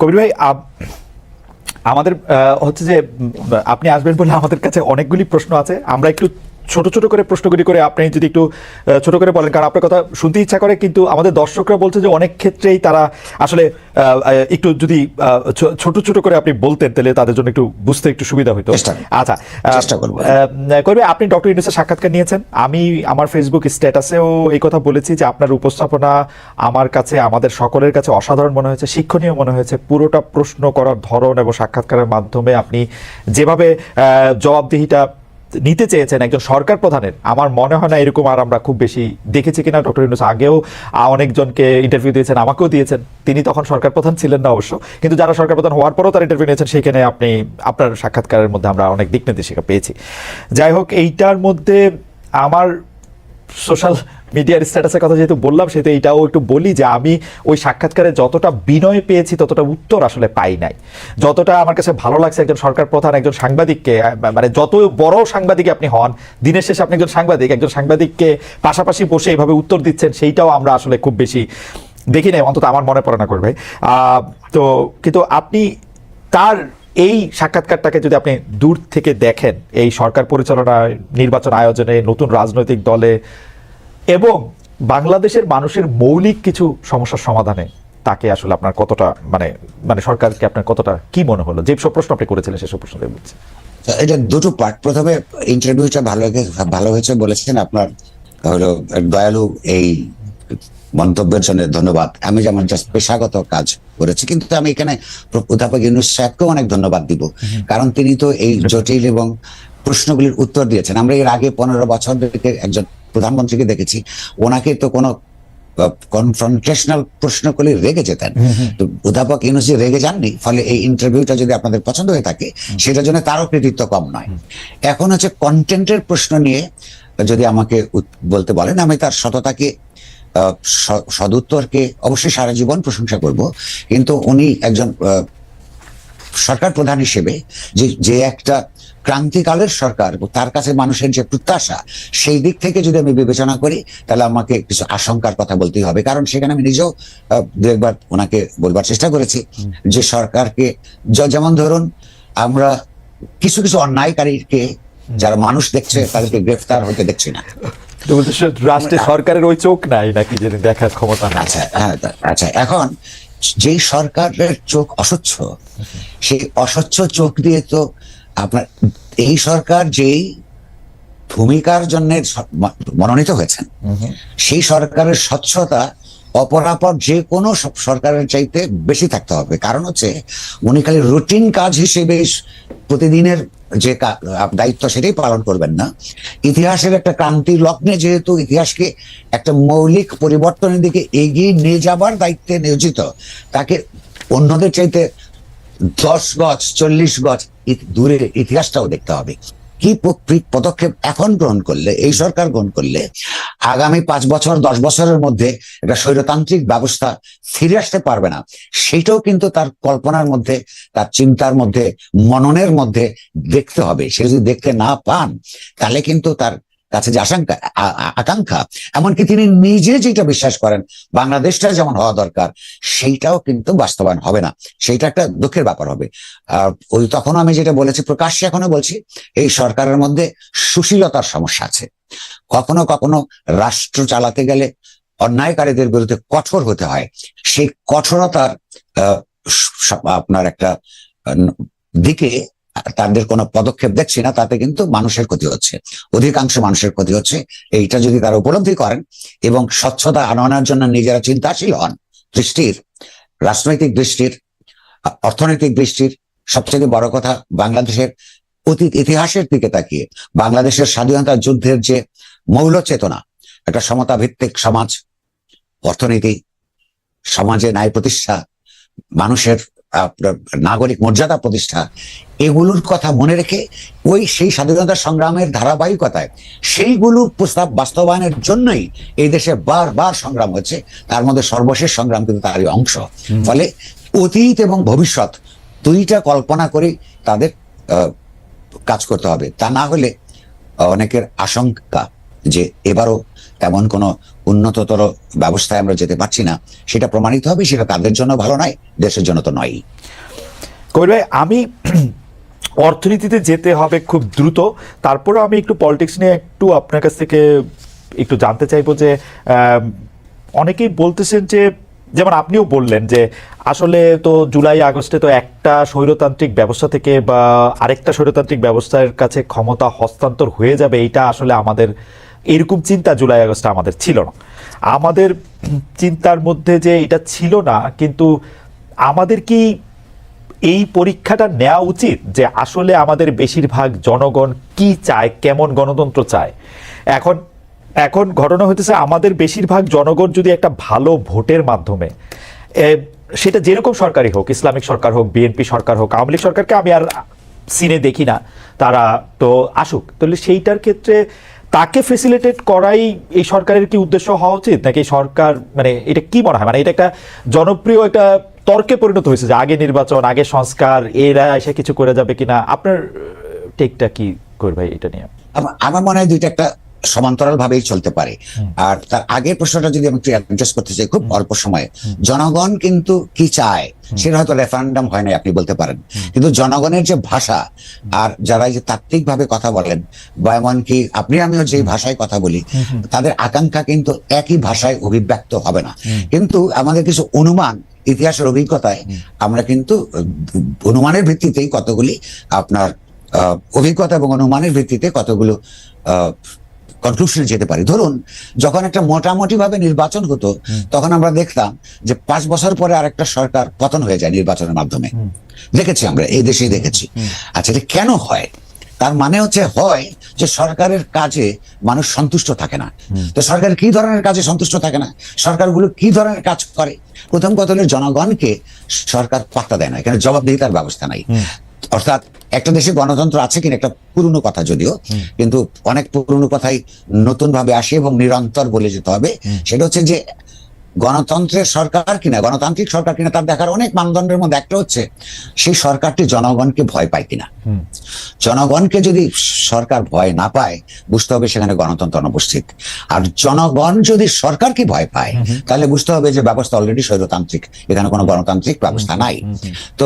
কবির ভাই আমাদের হচ্ছে যে আপনি আসবেন বলে আমাদের কাছে অনেকগুলি প্রশ্ন আছে। আমরা একটু ছোট ছোট করে প্রশ্নগুলি করে আপনি যদি একটু ছোট করে বলেন কারণ আপনার কথা শুনতে ইচ্ছা করে কিন্তু আমাদের দর্শকরা বলছে যে অনেক ক্ষেত্রেই তারা আসলে একটু যদি ছোট ছোট করে আপনি বলতেন তাহলে তাদের জন্য একটু বুঝতে একটু সুবিধা হতো আচ্ছা চেষ্টা করব। করবে আপনি ডক্টর ইউনুসের সাক্ষাৎকার নিয়েছেন। আমি আমার ফেসবুক স্ট্যাটাসেও এই কথা বলেছি যে আপনার উপস্থাপনা আমার কাছে আমাদের সকলের কাছে অসাধারণ মনে হয়েছে শিক্ষণীয় মনে হয়েছে। পুরোটা প্রশ্ন করার ধরন এবং সাক্ষাৎকারের মাধ্যমে আপনি যেভাবে জবাবদিহিটা নিতে চেয়েছেন একজন সরকার প্রধানের। আমার মনে হয় না এরকম আর আমরা খুব বেশি দেখেছি কিনা। ডক্টর ইউনুস আগেও অনেকজনকে ইন্টারভিউ দিয়েছেন, আমাকেও দিয়েছেন। তিনি তখন সরকার প্রধান ছিলেন না অবশ্য। কিন্তু যারা সরকার প্রধান হওয়ার পরও তার ইন্টারভিউ নিয়েছেন, সেখানে আপনি, আপনার সাক্ষাৎকারের মধ্যে আমরা অনেক দিক নির্দেশিকা পেয়েছি। যাই হোক, এইটার মধ্যে আমার সোশ্যাল মিডিয়ার স্ট্যাটাসের কথা যেহেতু বললাম, সেহেতু এটাও একটু বলি যে আমি ওই সাক্ষাৎকারে যতটা বিনয় পেয়েছি, ততটা উত্তর আসলে পাই নাই। যতটা আমার কাছে ভালো লাগছে একজন সরকার প্রধান, একজন সাংবাদিককে মানে যত বড় সাংবাদিক আপনি হন, দিনের শেষে আপনি একজন সাংবাদিক, একজন সাংবাদিককে পাশাপাশি বসে এইভাবে উত্তর দিচ্ছেন, সেইটাও আমরা আসলে খুব বেশি দেখি নাই, অন্তত আমার মনে পড়ে না করবে। তো কিন্তু আপনি তার এই সাক্ষাৎকারটাকে যদি আপনি দূর থেকে দেখেন, এই সরকার পরিচালনা নির্বাচন আয়োজনে নতুন রাজনৈতিক দলে এবং বাংলাদেশের মানুষের মৌলিক কিছু সমস্যার সমাধানে তাকে আসলে আপনার কতটা মানে মানে সরকারকে আপনার কতটা কি মনে হলো? যে সব প্রশ্ন আপনি করেছিলেন সেসব প্রশ্ন বলছি। এটা দুটো পার্ট প্রথমে ইন্টারভিউটা ভালো ভালো হয়েছে বলেছেন আপনার হলো দয়ালু এই মন্তব্যের জন্য ধন্যবাদ। আমি যেমন জাস্ট পেশাগত কাজ করেছি কিন্তু আমি এখানে অধ্যাপক ইউনুস সাহেবকেও অনেক ধন্যবাদ দিব। কারণ তিনি তো এই জটিল এবং প্রশ্নগুলির উত্তর দিয়েছেন। আমরা এর আগে পনেরো বছর থেকে একজন প্রধানমন্ত্রীকে দেখেছি ওনাকে তো কোনো কনফ্রন্টেশনাল প্রশ্ন করলে রেগে যেতেন। তো অধ্যাপক ইউনুস রেগে যাননি ফলে এই ইন্টারভিউটা যদি আপনাদের পছন্দ হয়ে থাকে সেটার জন্য তারও কৃতিত্ব কম নয়। এখন হচ্ছে কন্টেন্টের প্রশ্ন নিয়ে যদি আমাকে বলতে বলেন আমি তার সততাকে সদুত্তরকে অবশ্যই সারা জীবন প্রশংসা করব। কিন্তু উনি একজন সরকার প্রধান হিসেবে যে যে একটা ক্রান্তিকালের সরকার তার কাছে মানুষের যে প্রত্যাশা সেই দিক থেকে যদি আমি বিবেচনা করি তাহলে আমাকে কিছু আশঙ্কার কথা বলতেই হবে। কারণ সেখানে আমি নিজেও দু একবার ওনাকে বলবার চেষ্টা করেছি যে সরকারকে যেমন ধরুন আমরা কিছু কিছু অন্যায়কারীকে যারা মানুষ দেখছে তাদেরকে গ্রেফতার হতে দেখছি না। রাষ্ট্রে সরকারের ওই চোখ নাই নাকি যে দেখার ক্ষমতা আচ্ছা হ্যাঁ আচ্ছা এখন যেই সরকারের চোখ অস্বচ্ছ সেই অস্বচ্ছ চোখ দিয়ে তো আপনার এই সরকার যেই ভূমিকার জন্য মনোনীত হয়েছেন সেই সরকারের স্বচ্ছতা অপরাপর যে কোনো সরকারের চাইতে বেশি থাকতে হবে। কারণ হচ্ছে উনি খালি রুটিন কাজ হিসেবে প্রতিদিনের যে দায়িত্ব সেটাই পালন করবেন না। ইতিহাসের একটা ক্রান্তি লগ্নে যেহেতু ইতিহাসকে একটা মৌলিক পরিবর্তনের দিকে এগিয়ে নিয়ে যাবার দায়িত্বে নিয়োজিত তাকে অন্যদের চাইতে দশ গজ, চল্লিশ গজ, ইত- দূরে ইতিহাসটাও দেখতে হবে। কি পদক্ষেপ এখন গ্রহণ করলে, এই সরকার গ্রহণ করলে, আগামী পাঁচ বছর, দশ বছরের মধ্যে একটা স্বৈরতান্ত্রিক ব্যবস্থা ফিরে আসতে পারবে না। সেটাও কিন্তু তার কল্পনার মধ্যে, তার চিন্তার মধ্যে, মননের মধ্যে দেখতে হবে। সে যদি দেখতে না পান, তাহলে কিন্তু তার কাছে যে আশঙ্কা আকাঙ্ক্ষা, এমনকি তিনি নিজে যেটা বিশ্বাস করেন, বাংলাদেশটা যেমন হওয়া দরকার, সেইটাও কিন্তু বাস্তবায়ন হবে না। সেইটা একটা দুঃখের ব্যাপার হবে। ওই তখন আমি যেটা বলেছি, প্রকাশ্যে এখনও বলছি, এই সরকারের মধ্যে সুশীলতার সমস্যা আছে। কখনো কখনো রাষ্ট্র চালাতে গেলে অন্যায়কারীদের বিরুদ্ধে কঠোর হতে হয়। সেই কঠোরতার আপনার একটা দিকে তাদের কোনো পদক্ষেপ দেখছি না, তাতে কিন্তু মানুষের ক্ষতি হচ্ছে। অধিকাংশ মানুষের ক্ষতি হচ্ছে। এইটা যদি তারা উপলব্ধি করেন এবং স্বচ্ছতা আনানোর জন্য নিজেরা চিন্তাশীল হন, দৃষ্টির, রাজনৈতিক দৃষ্টির, অর্থনৈতিক দৃষ্টির, সবচেয়ে বড় কথা বাংলাদেশের অতীত ইতিহাসের দিকে তাকিয়ে, বাংলাদেশের স্বাধীনতা যুদ্ধের যে মৌল চেতনা, একটা সমতা ভিত্তিক সমাজ, অর্থনীতি, সমাজে ন্যায় প্রতিষ্ঠা, মানুষের নাগরিক মর্যাদা প্রতিষ্ঠা এগুলোর কথা মনে রেখে ওই সেই স্বাধীনতা সংগ্রামের ধারাবাহিকতায় সেইগুলো প্রস্তাব বাস্তবায়নের জন্যই এই দেশে বারবার সংগ্রাম হচ্ছে তার মধ্যে সর্বশেষ সংগ্রাম কিন্তু তারই অংশ। ফলে অতীত এবং ভবিষ্যৎ দুইটা কল্পনা করে তাদের কাজ করতে হবে। তা না হলে অনেকের আশঙ্কা যে এবারও তেমন কোনো উন্নততর ব্যবস্থায় আমরা যেতে পারছি না, সেটা প্রমাণিত হবে, সেটা তাদের জন্য ভালো নয়, দেশের জন্য তো নয়ই। কবির ভাই, আমি অর্থনীতিতে যেতে হবে খুব দ্রুত। তারপরে আমি একটু পলিটিক্স নিয়ে একটু আপনার কাছ থেকে একটু জানতে চাইব যে অনেকেই বলতেছেন যে, যেমন আপনিও বললেন যে, আসলে তো জুলাই, আগস্টে তো একটা স্বৈরতান্ত্রিক ব্যবস্থা থেকে বা আরেকটা স্বৈরতান্ত্রিক ব্যবস্থার কাছে ক্ষমতা হস্তান্তর হয়ে যাবে এটা আসলে আমাদের এরকম চিন্তা জুলাই আগস্টে আমাদের ছিল না। আমাদের চিন্তার মধ্যে যে এটা ছিল না, কিন্তু আমাদের কি এই পরীক্ষাটা নেওয়া উচিত যে আসলে আমাদের বেশিরভাগ জনগণ কি চায়, কেমন গণতন্ত্র চায়? এখন এখন ঘটনা হইতেছে আমাদের বেশিরভাগ জনগণ যদি একটা ভালো ভোটের মাধ্যমে সেটা যেরকম সরকারই হোক, ইসলামিক সরকার হোক, বিএনপি সরকার হোক, আওয়ামী লীগ সরকারকে আমি আর সিনে দেখি না, তারা তো আসুক। তাহলে সেইটার ক্ষেত্রে তাকে ফেসিলিটেট করাই এই সরকারের কি উদ্দেশ্য হওয়া উচিত? নাকি সরকার মানে এটা কি মনে হয়? মানে এটা একটা জনপ্রিয় একটা তর্কে পরিণত হয়েছে যে আগে নির্বাচন, আগে সংস্কার, এরা এসে কিছু করে যাবে কিনা? আপনার টেকটা কি করবে এটা নিয়ে? আমার- মনে হয় দুইটা একটা সমান্তরাল ভাবেই চলতে পারে। আর তার আগের প্রশ্নটা যদি আমি একটু অ্যাডজাস্ট করতে চাই খুব অল্প সময়ে। জনগণ কিন্তু কি চায়? সেটা হয়তো রেফারেন্ডাম হয় না আপনি বলতে পারেন। কিন্তু জনগণের যে ভাষা আর যারা যে তাত্ত্বিক ভাবে কথা বলেন বা এমনকি আপনি আমিও যে ভাষায় কথা বলি তাদের আকাঙ্ক্ষা কিন্তু একই ভাষায় অভিব্যক্ত হবে না। কিন্তু আমাদের কিছু অনুমান ইতিহাসের অভিজ্ঞতায় আমরা কিন্তু অনুমানের ভিত্তিতেই কতগুলি আপনার আহ, অভিজ্ঞতা এবং অনুমানের ভিত্তিতে কতগুলো কনক্লুশনে যেতে পারি। ধরুন যখন একটা মোটামুটি ভাবে নির্বাচন হতো তখন আমরা দেখতাম যে পাঁচ বছর পরে আরেকটা সরকার পতন হয়ে যায় নির্বাচনের মাধ্যমে। দেখেছি আমরা এই দেশেই দেখেছি। আচ্ছা এটা কেন হয়? তার মানে হচ্ছে হয় যে সরকারের কাজে মানুষ সন্তুষ্ট থাকে না। তো সরকার কি ধরনের কাজে সন্তুষ্ট থাকে না? সরকারগুলো কি ধরনের কাজ করে? প্রথম কথা হলো জনগণকে সরকার পাত্তা দেয় না। এখানে জবাবদিহিতার ব্যবস্থা নাই। অর্থাৎ একটা দেশে গণতন্ত্র আছে কিনা একটা পুরনো কথা যদিও কিন্তু অনেক পুরনো কথাই নতুন ভাবে আসে এবং নিরন্তর বলে যেতে হবে। সেটা হচ্ছে যে গণতন্ত্রের সরকার কিনা গণতান্ত্রিক সরকার কিনা তার দেখার অনেক মানদণ্ডের মধ্যে একটা হচ্ছে সেই সরকারটি জনগণকে ভয় পায় কিনা। জনগণকে যদি সরকার ভয় না পায় বুঝতে হবে সেখানে গণতন্ত্র অনুপস্থিত। আর জনগণ যদি সরকারকে ভয় পায় তাহলে বুঝতে হবে যে ব্যবস্থা অলরেডি স্বৈরতান্ত্রিক এখানে কোনো গণতান্ত্রিক ব্যবস্থা নাই। তো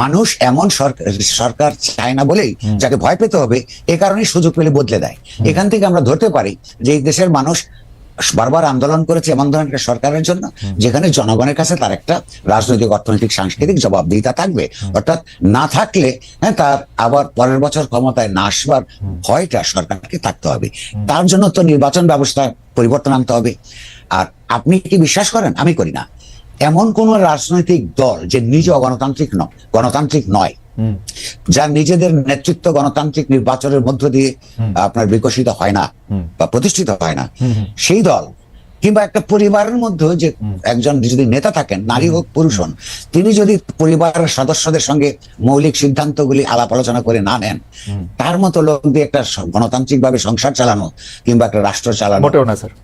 মানুষ এমন সরকার সরকার চায় না বলেই যাকে ভয় পেতে হবে এ কারণে সুযোগ পেলে বদলে দেয়। এখান থেকে আমরা ধরতে পারি যে এই দেশের মানুষ বারবার আন্দোলন করেছে এমন ধরনের একটা সরকারের জন্য যেখানে জনগণের কাছে তার একটা রাজনৈতিক অর্থনৈতিক সাংস্কৃতিক জবাবদিহিতা থাকবে। অর্থাৎ না থাকলে হ্যাঁ তার আবার পরের বছর ক্ষমতায় না আসবার ভয়টা সরকারকে থাকতে হবে। তার জন্য তো নির্বাচন ব্যবস্থা পরিবর্তন আনতে হবে। আর আপনি কি বিশ্বাস করেন? আমি করি না। এমন কোন রাজনৈতিক দল যে নিজে গণতান্ত্রিক নয় গণতান্ত্রিক নয় যার নিজেদের নেতৃত্ব গণতান্ত্রিক নির্বাচনের মধ্য দিয়ে আপনার বিকশিত হয় না বা প্রতিষ্ঠিত হয় না। সেই দল কিংবা একটা পরিবারের মধ্যে যে একজন যদি নেতা থাকেন নারী হোক পুরুষ হন তিনি যদি পরিবারের সদস্যদের সঙ্গে মৌলিক সিদ্ধান্তগুলি আলাপ আলোচনা করে না নেন তার মতো লোক দিয়ে একটা গণতান্ত্রিক ভাবে সংসার চালানো কিংবা একটা রাষ্ট্র চালানো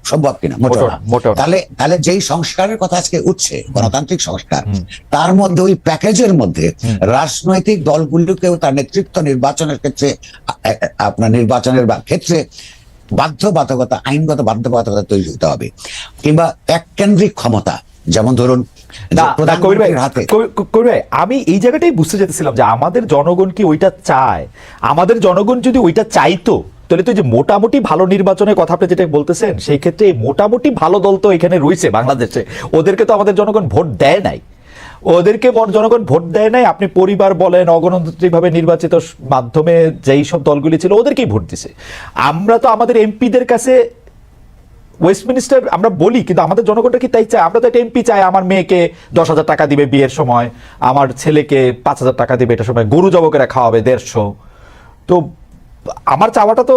সম্ভব কিনা? মোটেও না। তাহলে তাহলে যেই সংস্কারের কথা আজকে উঠছে গণতান্ত্রিক সংস্কার তার মধ্যে ওই প্যাকেজের মধ্যে রাজনৈতিক দলগুলোকেও তার নেতৃত্ব নির্বাচনের ক্ষেত্রে আপনার নির্বাচনের ক্ষেত্রে বাধ্যবাধকতা আইনগত বাধ্যবাধকতা তৈরি হতে হবে। কিংবা এককেন্দ্রিক ক্ষমতা যেমন ধরুন আমি এই জায়গাটাই বুঝতে যেতেছিলাম যে আমাদের জনগণ কি ওইটা চায়? আমাদের জনগণ যদি ওইটা চাইতো তাহলে তো যে মোটামুটি ভালো নির্বাচনের কথা আপনি যেটা বলতেছেন সেই ক্ষেত্রে মোটামুটি ভালো দল তো এখানে রয়েছে বাংলাদেশে। ওদেরকে তো আমাদের জনগণ ভোট দেয় নাই। ওদেরকে জনগণ ভোট দেয় নাই। আপনি পরিবার বলেন, অগণতান্ত্রিকভাবে নির্বাচিত মাধ্যমে যেই সব দলগুলি ছিল, ওদেরকেই ভোট দিছে। আমরা তো আমাদের এমপিদের কাছে ওয়েস্টমিনিস্টার আমরা বলি, কিন্তু আমাদের জনগণটা কি তাই চায়? আমরা তো একটা এমপি চাই, আমার মেয়েকে দশ হাজার টাকা দিবে বিয়ের সময়, আমার ছেলেকে পাঁচ হাজার টাকা দিবে এটা সময়, গরু জবকেরা খাওয়াবে দেড়শো। তো আমার চাওয়াটা তো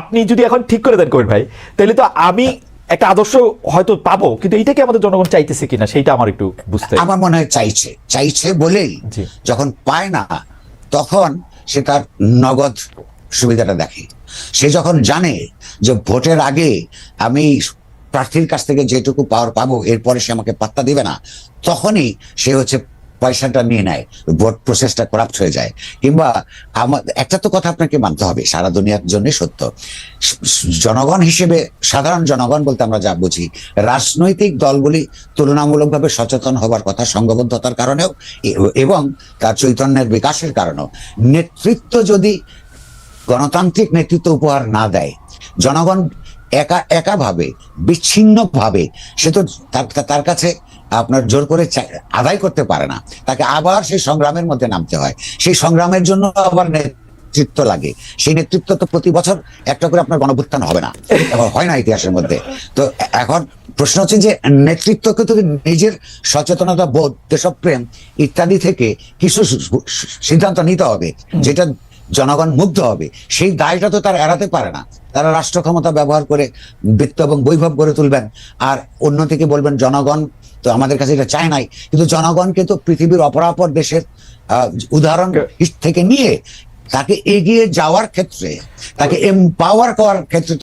আপনি যদি এখন ঠিক করে দেন কবির ভাই, তাহলে তো আমি একটা আদর্শ হয়তো পাবো কিন্তু এইটাকে আমাদের জনগণ চাইতেছে কিনা সেইটা আমার একটু বুঝতে আমার মনে হয় চাইছে। চাইছে বলেই যখন পায় না তখন সে তার নগদ সুবিধাটা দেখে। সে যখন জানে যে ভোটের আগে আমি প্রার্থীর কাছ থেকে যেটুকু পাওয়ার পাবো এরপরে সে আমাকে পাত্তা দিবে না তখনই সে হচ্ছে পয়সাটা নিয়ে নেয় ভোট প্রসেসটা করাপ্ট হয়ে যায়। কিংবা আমার, একটা তো কথা আপনাকে মানতে হবে, সারা দুনিয়ার জন্য সত্য। জনগণ হিসেবে, সাধারণ জনগণ বলতে আমরা যা বুঝি, রাজনৈতিক দলগুলি তুলনামূলকভাবে সচেতন হবার কথা সংঘবদ্ধতার কারণেও এবং তার চৈতন্যের বিকাশের কারণেও। নেতৃত্ব যদি গণতান্ত্রিক নেতৃত্ব উপহার না দেয়, জনগণ একা, একাভাবে, বিচ্ছিন্নভাবে, সে তো তার কাছে আপনার জোর করে আদায় করতে পারে না। তাকে আবার সেই সংগ্রামের মধ্যে নামতে হয়। সেই সংগ্রামের জন্য আবার নেতৃত্ব লাগে। সেই নেতৃত্ব তো প্রতি বছর একটা করে আপনার গণভুত্থান হবে না। হয় না ইতিহাসের মধ্যে। তো এখন প্রশ্ন হচ্ছে যে নেতৃত্বকে তো নিজের সচেতনতা বোধ দেশপ্রেম ইত্যাদি থেকে কিছু সিদ্ধান্ত নিতে হবে। যেটা জনগণ মুগ্ধ হবে। সেই দায়টা তো তারা এড়াতে পারে না। তারা রাষ্ট্র ক্ষমতা ব্যবহার করে বৃত্ত এবং বৈভব গড়ে তুলবেন। আর অন্যদিকে বলবেন জনগণ তো আমাদের কাছে এটা চায় নাই। কিন্তু জনগণকে তো পৃথিবীর অপরাপর দেশের আহ, উদাহরণ থেকে নিয়ে তাকে এগিয়ে যাওয়ার ক্ষেত্রে তাকে এম্পাওয়ার করার ক্ষেত্রে